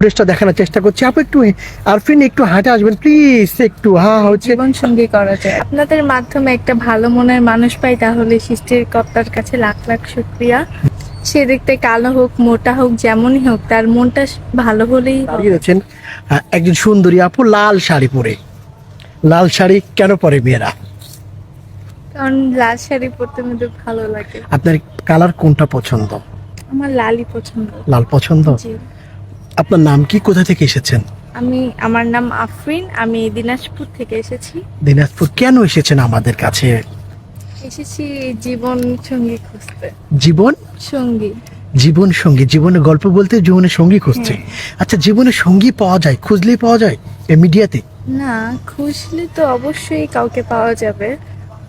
ফুটেজটা দেখানোর চেষ্টা করছি। আপু একটু আরফিন একটু হাঁটে আসবেন প্লিজ একটু হ্যাঁ হচ্ছে। জীবন সঙ্গী করা যায়। আপনাদের মাধ্যমে একটা ভালো মনের মানুষ পাই তাহলে সৃষ্টিকর্তার কাছে লাখ লাখ শুক্রিয়া। সে দেখতে কালো হোক মোটা হোক যেমনই হোক তার মনটা ভালো হলেই আহ, একজন সুন্দরী আপু লাল শাড়ি পরে। লাল শাড়ি কেন পরে মেয়েরা? কারণ লাল শাড়ি পরতে মধ্যে ভালো লাগে। আপনার কালার কোনটা পছন্দ? আমার লালই পছন্দ। লাল পছন্দ? জি। আপনার নাম কি? কোথা থেকে এসেছেন? আমি আমার নাম আফরিন আমি দিনাজপুর থেকে এসেছি। দিনাজপুর কেন এসেছেন আমাদের কাছে? এসেছি জীবন সঙ্গী খুঁজতে। জীবন? সঙ্গী। জীবন সঙ্গী জীবনের গল্প বলতে জীবনের সঙ্গী খুঁজছে। হ্যাঁ। আচ্ছা জীবনের সঙ্গী পাওয়া যায় খুঁজলেই পাওয়া যায় এ মিডিয়াতে? না খুঁজলে তো অবশ্যই কাউকে পাওয়া যাবে।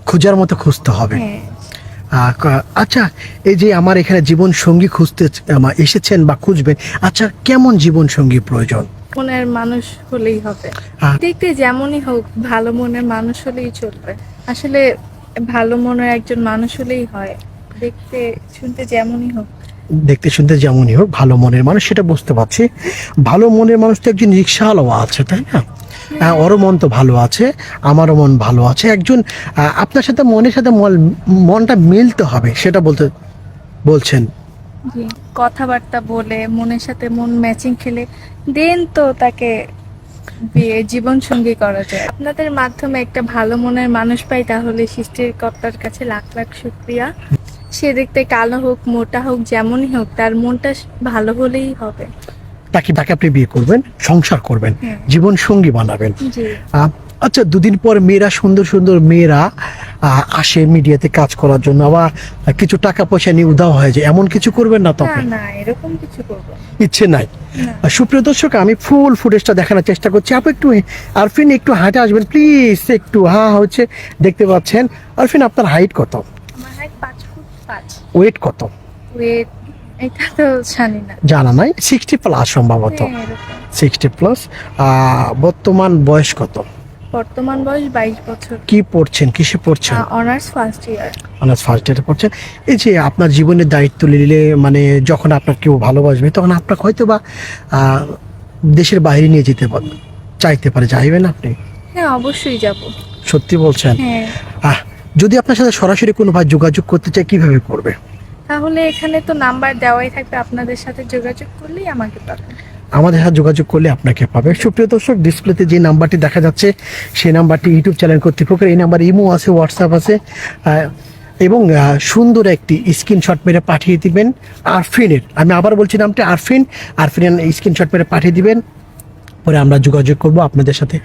খোঁজার মতো খুঁজতে হবে। হ্যাঁ। আচ্ছা এই যে আমার এখানে জীবন সঙ্গী খুঁজতে এসেছেন বা খুঁজবেন আচ্ছা কেমন জীবন সঙ্গী প্রয়োজন? মনের মানুষ হলেই হবে। দেখতে যেমনই হোক ভালো মনের মানুষ হলেই চলবে। আসলে ভালো মনের একজন মানুষ হলেই হয়। দেখতে শুনতে যেমনই হোক। দেখতে শুনতে যেমনই হোক ভালো মনের মানুষ সেটা বুঝতে পারছি। ভালো মনের মানুষ তো একজন রিক্সাওয়ালাও আছে তাই না? ওরও মন তো ভালো আছে, আমারও মন ভালো আছে। একজন আপনার সাথে মনের সাথে মন- মনটা মিলতে হবে, সেটা বলতে, বলছেন। কথাবার্তা বলে, মনের সাথে মন ম্যাচিং খেলে, দেন তো তাকে বিয়ে জীবন সঙ্গী করা যায়। আপনাদের মাধ্যমে একটা ভালো মনের মানুষ পাই, তাহলে সৃষ্টির কর্তার কাছে লাখ লাখ শুক্রিয়া। সে দেখতে কালো হোক, মোটা হোক, যেমনই হোক, তার মনটা ভালো হলেই হবে। তাকে তাকে আপনি বিয়ে করবেন সংসার করবেন হ্যাঁ। জীবন সঙ্গী বানাবেন আচ্ছা দুদিন পর মেয়েরা সুন্দর সুন্দর মেয়েরা আসে মিডিয়াতে কাজ করার জন্য আবার কিছু টাকা পয়সা নিয়ে উধাও হয়ে যায়। এমন কিছু করবেন না তখন? কিছু ইচ্ছে নাই। সুপ্রিয় দর্শক আমি ফুল ফুটেজটা দেখানোর চেষ্টা করছি। আপনি একটু আরফিন একটু হাঁটে আসবেন। প্লিজ একটু হা হচ্ছে। দেখতে পাচ্ছেন আরফিন আপনার হাইট কত? ওয়েট কত? ওয়েট এটা তো জানি না। জানা নাই? সিক্সটি প্লাস সম্ভবত। হ্যাঁ, সিক্সটি প্লাস বর্তমান বয়স কত? বর্তমান বয়স বাইশ বছর। কি পড়ছেন? কিসে পড়ছেন? Honours first year honours first ইয়ারে পড়ছেন। এই যে আপনার জীবনের দায়িত্ব নিলে মানে যখন আপনার কেউ ভালোবাসবে তখন আপনাকে হয়তো বা দেশের বাইরে নিয়ে যেতে চাইতে পারে। যাইবেন আপনি? হ্যাঁ অবশ্যই যাব। সত্যি বলছেন? হ্যাঁ। যদি আপনার সাথে সরাসরি কোনো ভাই যোগাযোগ করতে চায় কীভাবে করবে? তাহলে এখানে তো নাম্বার দেওয়াই থাকবে, আপনাদের সাথে যোগাযোগ করলেই আমাকে পাবেন। আমাদের সাথে যোগাযোগ করলে আপনাকে পাবে সুপ্রিয় দর্শক ডিসপ্লেতে যে নাম্বারটি দেখা যাচ্ছে, সেই নাম্বারটি ইউটিউব চ্যানেল কর্তৃপক্ষের এই নাম্বার ইমো আছে, হোয়াটসঅ্যাপ আছে এবং সুন্দর একটি স্ক্রিনশট মেরে পাঠিয়ে দিবেন আরফিনের। আমি আবার বলছি নামটি, আরফিন। আরফিনের স্ক্রিনশট মেরে পাঠিয়ে দিবেন। পরে আমরা যোগাযোগ করব আপনাদের সাথে।